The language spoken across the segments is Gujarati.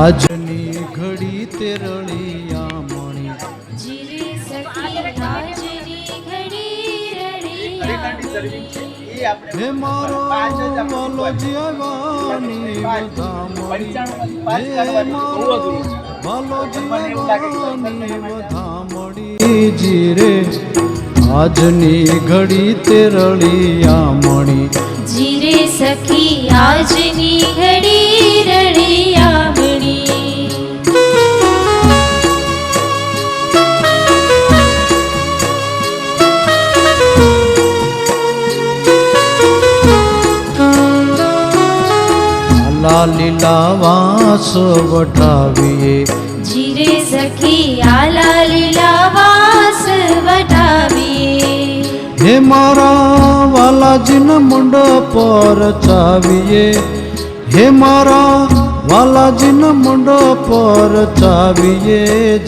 આજની ઘડી તે રળિયા મણી જીરે સખી આજની ઘડી રળિયા હે મારો વાલો જીવાની વધામણી હે મારો વાલો જીવાની વધામણી જીરે આજની ઘડી તે રળિયા મણી જીરે સખી આજની ઘડી રળિયામણી લાલી લાવાસ વઢાવીએ. જીરે સખી આ લાલી લાવાસ વઢાવીએ. હે મારા વાલાજીના મુંડ પર ચાવીએ હે મારા વાલાજીના મુંડ પર ચાવીએ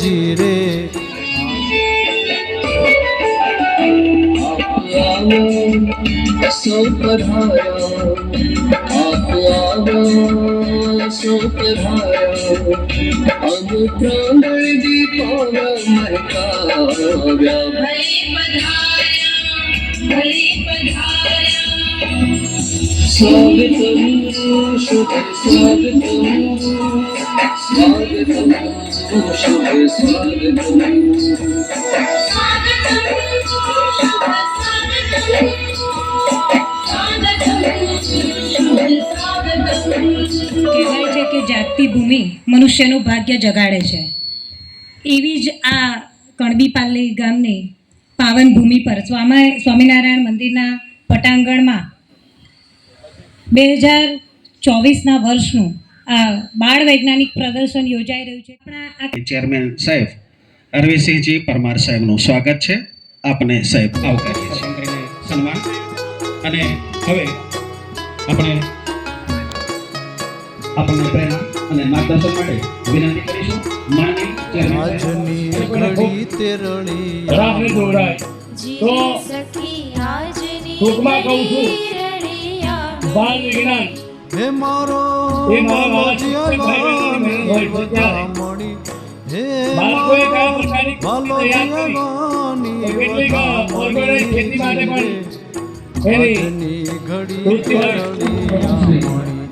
જીરે સૌ પધારા. अब प्राण दीपाव मरकाव्या स्वागतम शुभ स्वागतम स्वागतम शुभ स्वागतम જાગતી ભૂમિ મનુષ્યનું ભાગ્ય જગાડે છે. એવી જ આ કણબીપાલી ગામની પાવન ભૂમિ પર સ્વામી સ્વામિનારાયણ મંદિરના પટાંગણમાં બે હજાર ચોવીસના વર્ષનું આ બાળ વૈજ્ઞાનિક પ્રદર્શન યોજાઈ રહ્યું છે. આપણા આ ચેરમેન સાહેબ અરવિંદસિંહજી પરમાર સાહેબનું સ્વાગત છે. આપને સાહેબ આવકારીએ છીએ. સન્માન અને હવે આપણે આપણને પ્રેરણા અને માર્ગદર્શન માટે વિનંતી કરીશું. સાહેબ. આજની ઘડી તે દોરાય ટૂંકમાં કહું છું. વિજ્ઞાન. હે મારો મારા હે બાળકોએ કયા પ્રકારની ખેતી માટે પણ. એની ઘડી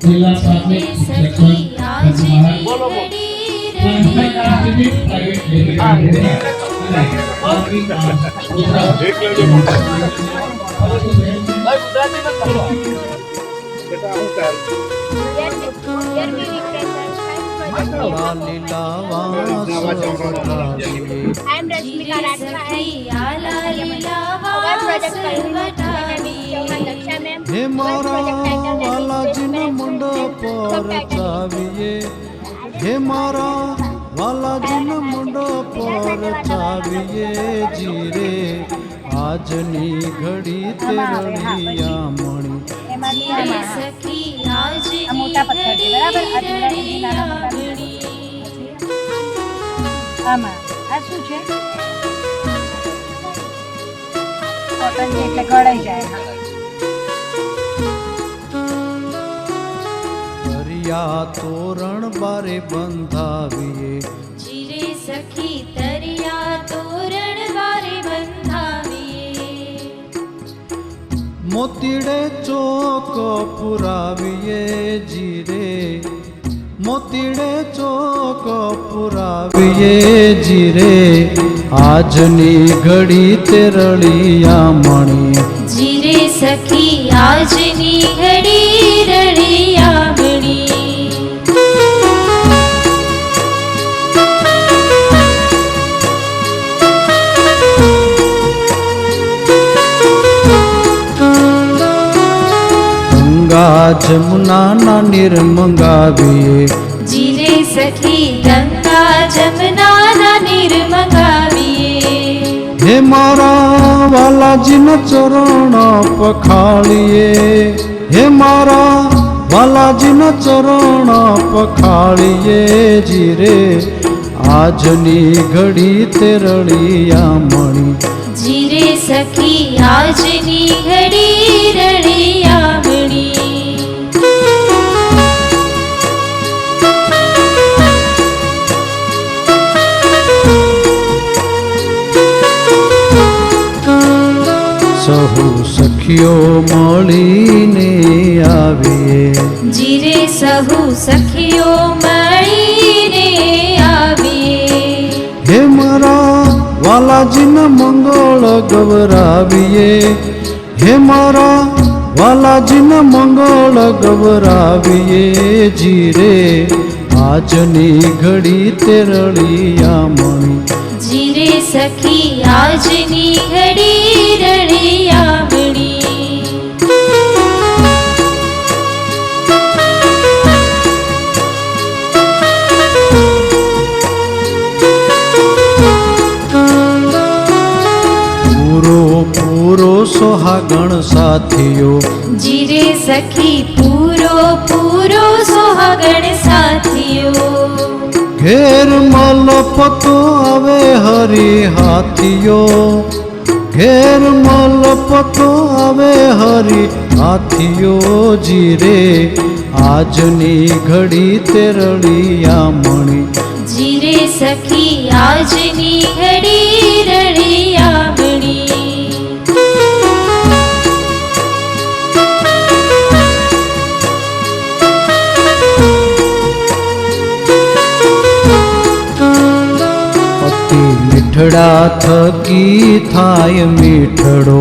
કૃતિ તે હોય. રળિયા મણી જિલ્લા જીરે પ્રાથમિક સખી આજની ઘડી રળિયામણી. લાલા લીલા વાસ વટાવીએ I am Rashmika જીરે Rathwa સખી આલા લીલા our વાસ project હે Our મારા project title is વાલાજીના Investment મુંડ and પર Subtitle ચાવીએ હે મારા વાલાજીના મુંડ પર ચાવીએ જીરે આજની ઘડી તે રળિયા મણી જીરે સખી આજની આ મોટા પથ્થર છે, બરાબર? આ ઘડી જોડાયેલી નાના મોટા રળિયામણી. આમાં આ શું છે કોટન છે એટલે ગળાઈ જાય દરિયા તોરણ બારે બંધાવીએ. જીરે સખી તરિયા તોરણ બારે બંધાવીએ. મોતીડે ચોક પુરાવીએ જીરે મોતીડે ચોક પુરાવીએ જીરે. આજની ઘડી તે રળિયા મણી. જીરે સખી આજની ઘડી રળિયામણી ગંગા જમુનાના નિર્મંગાવીએ જીરે સખી ગંગા જમનાના નિર્મગાવીએ હે મારા વાલાજીના ચરણ પખાળીએ. હે મારા વાલાજીના ચરણ પખાળીએ. જીરે આજની ઘડી તે રળિયા મણી જીરે સખી આજની ઘડી સખીઓ મળીને આવીએ. જીરે સહુ સખીઓ મળીને આવીએ. હે મારા વાલાજીના મંગળ ગવરાવીએ હે મારા વાલાજીના મંગળ ગવરાવીએ જીરે આજની ઘડી તેરળિયા મણી જીરે સખી આજની ઘડી રળિયામણી આવડી પૂરો સોહાગણ સાથીઓ. જીરે સખી પૂરો પૂરો સોહાગણ સાથીઓ. ઘેર મલપતો આવે હરી હાથીઓ ઘેર મલપતો આવે હરી હાથીઓ જીરે આજની ઘડી તેરળિયા મણી. જીરે સખી, આજની ઘડી રળિયામણી મીઠડા થકી થાય મીઠડો.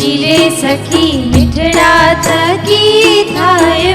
જીરે સખી મીઠડા થકી થાય